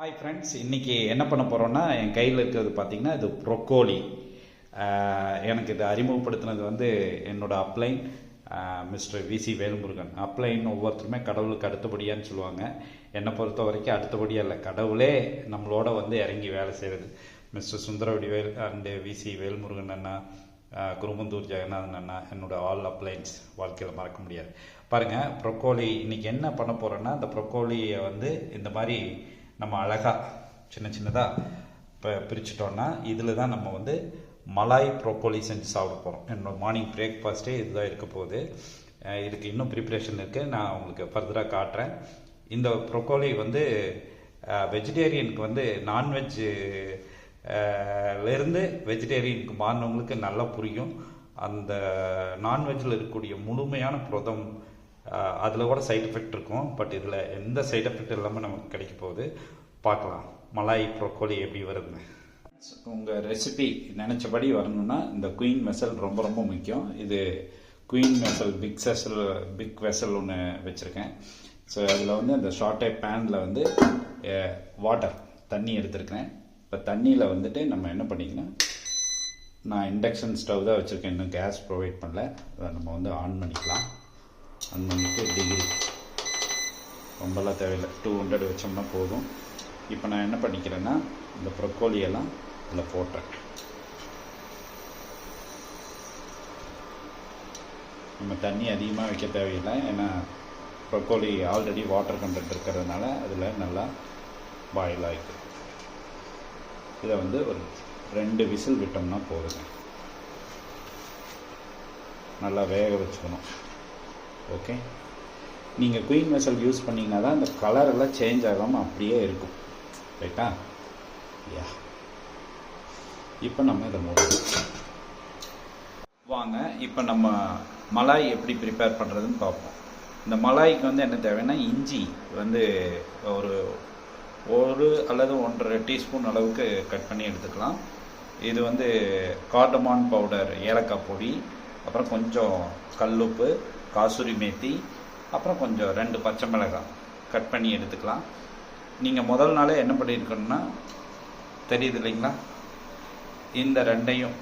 Hi friends இன்றைக்கி என்ன பண்ண போகிறோன்னா என் கையில் இருக்கிறது பார்த்திங்கன்னா இது ப்ரொக்கோலி எனக்கு இது அறிமுகப்படுத்தினது வந்து என்னோடய அப்ளைன் மிஸ்டர் விசி வேல்முருகன். அப்ளைன் ஒவ்வொருத்தருமே கடவுளுக்கு அடுத்தபடியான்னு சொல்லுவாங்க. என்னை பொறுத்த வரைக்கும் அடுத்தபடியாக இல்லை கடவுளே நம்மளோட வந்து இறங்கி வேலை செய்கிறது mister Sundaravadivel and VC Velmurugan அண்ணா குருமந்தூர் ஜெகநாதன் அண்ணா என்னோடய ஆல் அப்ளைன்ஸ் வாழ்க்கையில் மறக்க முடியாது. பாருங்கள் ப்ரொக்கோலி இன்றைக்கி என்ன பண்ண போகிறேன்னா அந்த ப்ரொக்கோலியை வந்து இந்த மாதிரி நம்ம அழகாக சின்ன சின்னதாக இப்போ பிரிச்சிட்டோன்னா இதில் தான் நம்ம வந்து மலாய் ப்ரோக்கோலி செஞ்சு சாப்பிட போகிறோம் என்னோட மார்னிங் பிரேக்ஃபாஸ்ட்டே இதுதான் இருக்க போகுது. இதுக்கு இன்னும் ப்ரிப்ரேஷன் இருக்குது நான் உங்களுக்கு ஃபர்தராக காட்டுறேன். இந்த ப்ரொக்கோலி வந்து வெஜிடேரியனுக்கு வந்து நான்வெஜ்ஜு லேருந்து வெஜிடேரியனுக்கு மாறினவங்களுக்கு நல்லா புரியும். அந்த நான்வெஜ்ஜில் இருக்கக்கூடிய முழுமையான புரதம் அதில் கூட சைட் எஃபெக்ட் இருக்கும். பட் இதில் எந்த சைட் எஃபெக்ட் இல்லாமல் நமக்கு கிடைக்க போகுது? பார்க்கலாம். மலாய் ப்ரொக்கோலி எப்படி வருதுன்னு. உங்கள் ரெசிபி நினச்சபடி வரணும்னா இந்த குயின் வெசல் ரொம்ப ரொம்ப முக்கியம். இது queen vessel big vessel big vessel ஒன்று வச்சுருக்கேன். ஸோ அதில் வந்து அந்த ஷார்ட்டே பேனில் வந்து வாட்டர் தண்ணி எடுத்திருக்கிறேன். இப்போ தண்ணியில் வந்துட்டு நம்ம என்ன பண்ணிக்கணும்? நான் இண்டக்ஷன் ஸ்டவ் தான் வச்சுருக்கேன். இன்னும் கேஸ் ப்ரொவைட் பண்ணல. அதை நம்ம வந்து ஆன் பண்ணிக்கலாம். ஆன் பண்ணிவிட்டு டிகிரி ரொம்பலாம் தேவையில்லை. டூ ஹண்ட்ரட் வச்சோம்னா போதும். இப்போ நான் என்ன பண்ணிக்கிறேன்னா இந்த ப்ரொக்கோலியெல்லாம் இதில் போட்டேன் நம்ம தண்ணி அதிகமாக வைக்க தேவையில்லை. ஏன்னா ப்ரொக்கோலி ஆல்ரெடி வாட்டர் கண்டென்ட் இருக்கிறதுனால அதில் நல்லா பாயில் ஆகிட்டு இதை வந்து ஒரு ரெண்டு விசில் விட்டோம்னா போதுங்க. நல்லா வேக வச்சுக்கணும். ஓகே நீங்கள் குயின் வெசல் யூஸ் பண்ணிங்கன்னா தான் அந்த கலரெல்லாம் சேஞ்ச் ஆகாமல் அப்படியே இருக்கும். ரைட்டா யா இப்போ நம்ம இதை மூடணும் வாங்க இப்போ நம்ம மலாய் எப்படி ப்ரிப்பேர் பண்ணுறதுன்னு பார்ப்போம். இந்த மலாய்க்கு வந்து என்ன தேவைன்னா இஞ்சி வந்து ஒரு ஒரு அல்லது ஒன்றரை டீஸ்பூன் அளவுக்கு கட் பண்ணி எடுத்துக்கலாம். இது வந்து கார்டமான் பவுடர் ஏலக்காய் பொடி அப்புறம் கொஞ்சம் கல்லுப்பு காசூரி மேத்தி அப்புறம் கொஞ்சம் ரெண்டு பச்சை மிளகாய். கட் பண்ணி எடுத்துக்கலாம். நீங்கள் முதல் நாளே என்ன பண்ணியிருக்கணும்னா தெரியுது இல்லைங்களா? இந்த ரெண்டையும்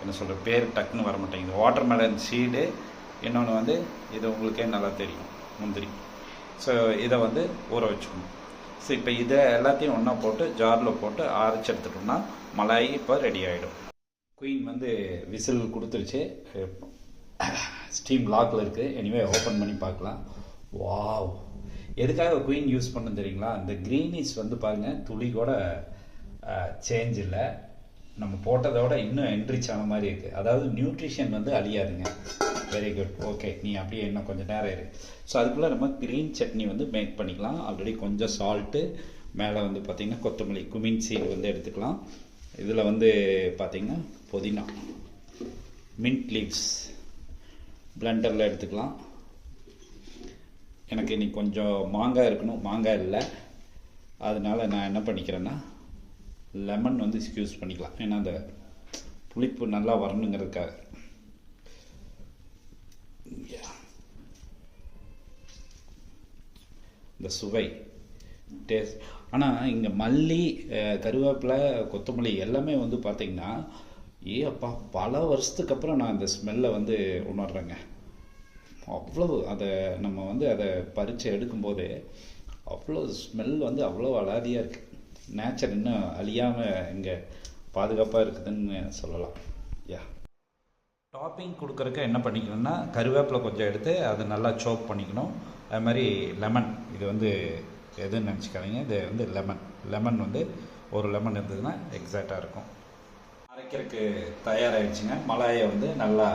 என்ன சொல்கிற பேர் டக்குன்னு வர மாட்டேங்குது. வாட்டர் மெலன் சீடு இன்னொன்று வந்து இது உங்களுக்கே நல்லா தெரியும் முந்திரி. ஸோ இதை வந்து ஊற வச்சுக்கணும். ஸோ இப்போ இதை எல்லாத்தையும் ஒன்றா போட்டு ஜாரில் போட்டு அரைச்சி எடுத்துட்டோம்னா மலாய் இப்போ ரெடி ஆகிடும் குயின் வந்து விசில் கொடுத்துருச்சு. ஸ்டீம் லாக்கில் இருக்குது எனிவே ஓப்பன் பண்ணி பார்க்கலாம். வாவ் எதுக்காக குயின் யூஸ் பண்ண தெரியுங்களா? இந்த க்ரீனிஸ் வந்து பாருங்கள் துளி கூட சேஞ்ச் இல்லை. நம்ம போட்டதோட இன்னும் என்ரிச் ஆன மாதிரி இருக்குது அதாவது நியூட்ரிஷன் வந்து அழியாதுங்க. வெரி குட் ஓகே நீ அப்படியே இன்னும் கொஞ்சம் நேரம் இரு. ஸோ அதுக்குள்ளே நம்ம க்ரீன் சட்னி வந்து மேக் பண்ணிக்கலாம். ஆல்ரெடி கொஞ்சம் சால்ட்டு மேலே வந்து பார்த்திங்கன்னா கொத்தமல்லி குமின் சீடு வந்து எடுத்துக்கலாம். இதில் வந்து பார்த்திங்கன்னா புதினா மின்ட் லீவ்ஸ் பிளண்டரில் எடுத்துக்கலாம். எனக்கு இன்னைக்கு கொஞ்சம் மாங்காய் இருக்கணும். மாங்காய் இல்லை. அதனால் நான் என்ன பண்ணிக்கிறேன்னா லெமன் வந்து யூஸ் பண்ணிக்கலாம். ஏன்னா அந்த புளிப்பு நல்லா வரணுங்கிறதுக்காக. இந்த சுவை டேஸ்ட் ஆனால் இங்கே மல்லி கருவேப்பிலை கொத்தமல்லி எல்லாமே வந்து பார்த்திங்கன்னா ஏ அப்பா பல வருஷத்துக்கு அப்புறம் நான் இந்த ஸ்மெல்லை வந்து உணர்றேங்க. அவ்வளவு அதை நம்ம வந்து அதை பறித்து எடுக்கும்போது அவ்வளோ ஸ்மெல் வந்து அவ்வளோ அலாதியாக இருக்குது நேச்சர் இன்னும் அழியாமல் இங்கே பாதுகாப்பாக இருக்குதுன்னு சொல்லலாம். யா டாப்பிங் கொடுக்குறக்கு என்ன பண்ணிக்கணும்னா கருவேப்பிலை கொஞ்சம் எடுத்து அதை நல்லா சோப் பண்ணிக்கணும். அது மாதிரி லெமன் இது வந்து எதுன்னு நினச்சிக்காதீங்க. இது வந்து லெமன் லெமன் வந்து ஒரு லெமன் இருந்ததுன்னா எக்ஸாக்டாக இருக்கும். அரைக்கிறதுக்கு தயாராகிடுச்சுங்க மலாயை வந்து நல்லா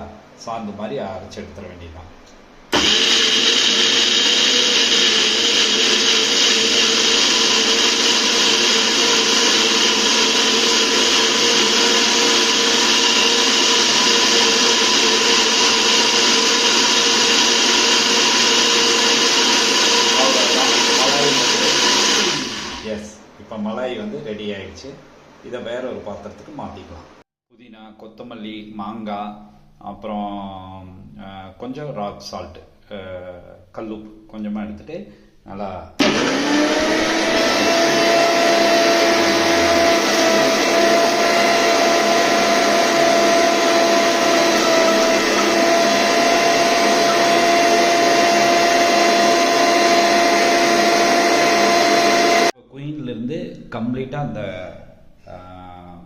சாந்து மாதிரி அரைச்சி எடுத்துட வேண்டியதுதான் எஸ் இப்போ மலாய் வந்து ரெடி ஆயிடுச்சு இதை வேற ஒரு பாத்திரத்துக்கு மாற்றிக்கலாம் புதினா கொத்தமல்லி மாங்காய் அப்புறம் கொஞ்சம் ராக் சால்ட்டு கல்லுப்பு கொஞ்சமாக எடுத்துகிட்டு நல்லா குயின்லேருந்து கம்ப்ளீட்டாக அந்த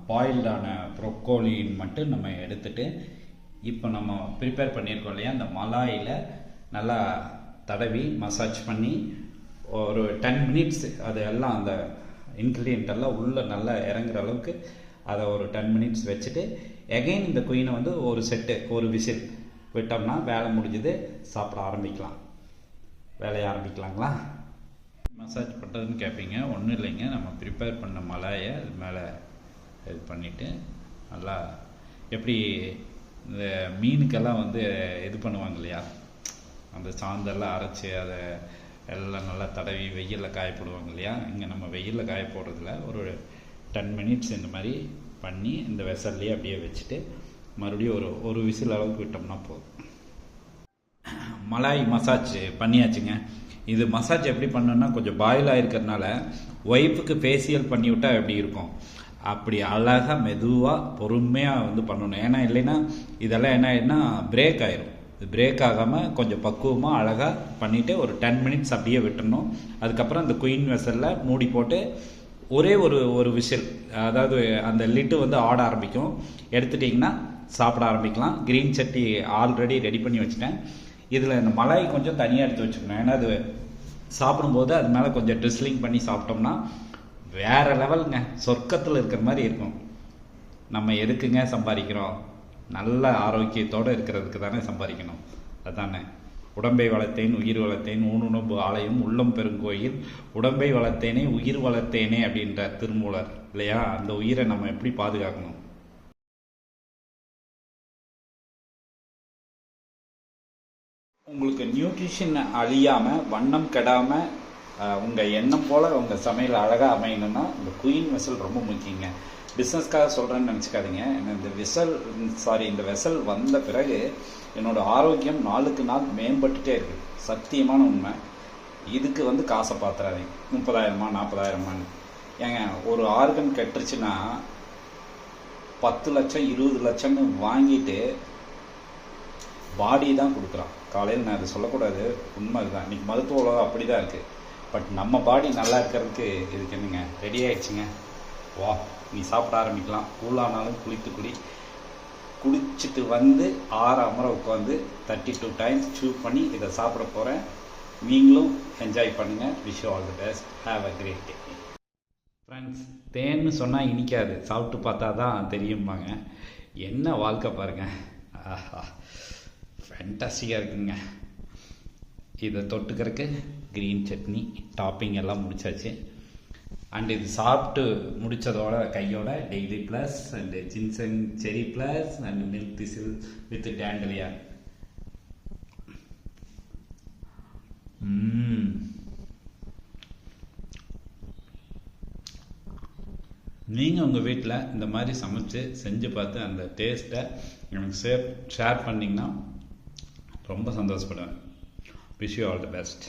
பாயில்டான ப்ரொக்கோலின் மட்டும் நம்ம எடுத்துட்டு இப்போ நம்ம ப்ரிப்பேர் பண்ணியிருக்கோம் இல்லையா அந்த மலாயில் நல்லா தடவி மசாஜ் பண்ணி ஒரு டென் மினிட்ஸ் அது எல்லாம் அந்த இன்க்ரீடியன்ட் எல்லாம் உள்ளே நல்லா இறங்குற அளவுக்கு அதை ஒரு டென் மினிட்ஸ் வச்சுட்டு எகைன் இந்த குயினை வந்து ஒரு செட்டு ஒரு விசில் விட்டோம்னா வேலை முடிஞ்சது சாப்பிட ஆரம்பிக்கலாம். வேலையை ஆரம்பிக்கலாங்களா? மசாஜ் பண்ணுறதுன்னு கேட்பீங்க ஒன்றும் இல்லைங்க நம்ம ப்ரிப்பேர் பண்ண மலாயை அது மேலே இது பண்ணிவிட்டு நல்லா எப்படி இந்த மீனுக்கெல்லாம் வந்து இது பண்ணுவாங்க இல்லையா? அந்த சாந்தெல்லாம் அரைச்சி அதை எல்லாம் நல்லா தடவி வெயிலில் காய போடுவாங்க இல்லையா? இங்கே நம்ம வெயிலில் காய போடுறதில்ல ஒரு டென் மினிட்ஸ் இந்த மாதிரி பண்ணி இந்த வெசல்லையே அப்படியே வச்சுட்டு மறுபடியும் ஒரு ஒரு விசில் அளவுக்கு விட்டோம்னா போதும். மலாய் மசாஜ் பண்ணியாச்சுங்க. இது மசாஜ் எப்படி பண்ணுன்னா கொஞ்சம் பாயில் ஆகிருக்கிறதுனால ஒய்ஃபுக்கு ஃபேஷியல் பண்ணி விட்டால் எப்படி இருக்கும்? அப்படி அழகாக மெதுவாக பொறுமையாக வந்து பண்ணணும். ஏன்னா இல்லைன்னா இதெல்லாம் என்ன ஆயிடுனா பிரேக் ஆயிரும். இது பிரேக் ஆகாமல் கொஞ்சம் பக்குவமாக அழகாக பண்ணிவிட்டு ஒரு டென் மினிட்ஸ் அப்படியே விட்டுறணும். அதுக்கப்புறம் அந்த குயின் வெசலில் மூடி போட்டு ஒரே ஒரு ஒரு விசில் அதாவது அந்த லிட்டு வந்து ஆட ஆரம்பிக்கும். எடுத்துட்டிங்கன்னா சாப்பிட ஆரம்பிக்கலாம். க்ரீன் சட்னி ஆல்ரெடி ரெடி பண்ணி வச்சுட்டேன். இதில் இந்த மலாய் கொஞ்சம் தனியாக எடுத்து வச்சுக்கணும். ஏன்னா அது சாப்பிடும்போது அது மேலே கொஞ்சம் ட்ரிஸ்லிங் பண்ணி சாப்பிட்டோம்னா வேற லெவலுங்க சொர்க்கத்தில் இருக்கிற மாதிரி இருக்கும். நம்ம எதுக்குங்க சம்பாதிக்கிறோம்? நல்ல ஆரோக்கியத்தோடு இருக்கிறதுக்கு தானே சம்பாதிக்கணும். அதுதானே உடம்பை வளர்த்தேன் உயிர் வளர்த்தேன் ஊனுணர்வு ஆலயம் உள்ளம் பெருங்கோயில் உடம்பை வளர்த்தேனே உயிர் வளர்த்தேனே அப்படின்ற திருமூலர். இல்லையா? அந்த உயிரை நம்ம எப்படி பாதுகாக்கணும்? உங்களுக்கு நியூட்ரிஷன் அழியாமல் வண்ணம் கெடாமல் உங்கள் எண்ணம் போல் உங்கள் சமையல் அழகாக அமையணும்னா இந்த குயின் வெசல் ரொம்ப முக்கியங்க. பிஸ்னஸ்க்காக சொல்கிறேன்னு நினச்சிக்காதீங்க. இந்த விசல் சாரி இந்த வெசல் வந்த பிறகு என்னோடய ஆரோக்கியம் நாளுக்கு நாள் மேம்பட்டுட்டே இருக்குது சத்தியமான உண்மை. இதுக்கு வந்து காசை பார்த்துறாதீங்க முப்பதாயிரமா நாற்பதாயிரமான்னு ஏங்க ஒரு ஆர்கன் கெட்டுருச்சுன்னா பத்து லட்சம் இருபது லட்சம்னு வாங்கிட்டு பாடி தான் கொடுக்குறான். காலையில் நான் அதை சொல்லக்கூடாது. உண்மை தான் இன்னைக்கு மருத்துவ உலகம் அப்படி தான் இருக்குது பட் நம்ம பாடி நல்லா இருக்கிறதுக்கு இதுக்கு என்னங்க? ரெடி ஆயிடுச்சுங்க. வா நீ சாப்பிட ஆரம்பிக்கலாம். கூழானாலும் குளித்து குடி. குளிச்சுட்டு வந்து ஆறு முறை உட்காந்து தேர்ட்டி டூ டைம்ஸ் சூ பண்ணி இதை சாப்பிட போகிறேன் நீங்களும் என்ஜாய் பண்ணுங்கள் wish all the best have a great day friends தேன்னு சொன்னால் இனிக்காது. சாப்பிட்டு பார்த்தா தான் தெரியும்பாங்க. என்ன வாழ்க்கை பாருங்கள் ஆஹா ஃபேண்டாஸ்டிக்காக இருக்குங்க. இதை தொட்டுக்கிறதுக்கு க்ரீன் சட்னி டாப்பிங் எல்லாம் முடிச்சாச்சு. அண்ட் இது சாப்பிட்டு முடித்ததோட கையோட daily plus and ginseng cherry plus and milk thistle with dandelion நீங்கள் உங்கள் வீட்டில் இந்த மாதிரி சமைச்சு செஞ்சு பார்த்து அந்த டேஸ்ட்டை எனக்கு ஷேர் ஷேர் பண்ணிங்கன்னா ரொம்ப சந்தோஷப்படுவேன். Wish you all the best